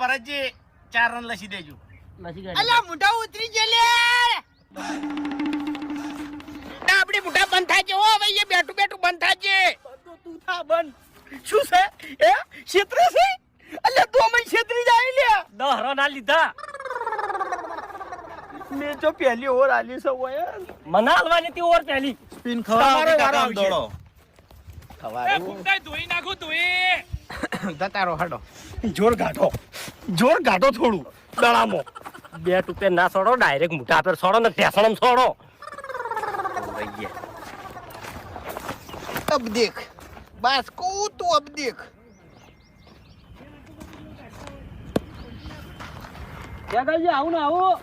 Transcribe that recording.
ભરતજી ચાર રન લસી દેજો. અલા મોઢા ઉતરી ગયે લે. આપડી મોઢા બંધ થાય છે. ઓ ભાઈ એ બેઠું બેઠું બંધ થાય છે. તું થા બંધ. શું છે? એ? ક્ષેત્ર છે અલ્યા તું અમે ક્ષેત્રી દહરો ના લીધા. મેં જો પહેલી ઓર આલી છે ઓય. મને હાલવાની તી ઓર પહેલી. સ્પિન ખવા કાકા દોડો. ખવારું એ ગુંડાઈ ધોઈ નાખો ધોઈ. જતારો હડો. જોર ગાઢો. જોર ગાઢો થોડું દળામો બે ટુપે ના છોડો ડાયરેક્ટ મોટા પર છોડો ને ઢેસણમ છોડો. અબ દેખ બસ કૂ તું અબ દેખ. देख આવું ને આવું.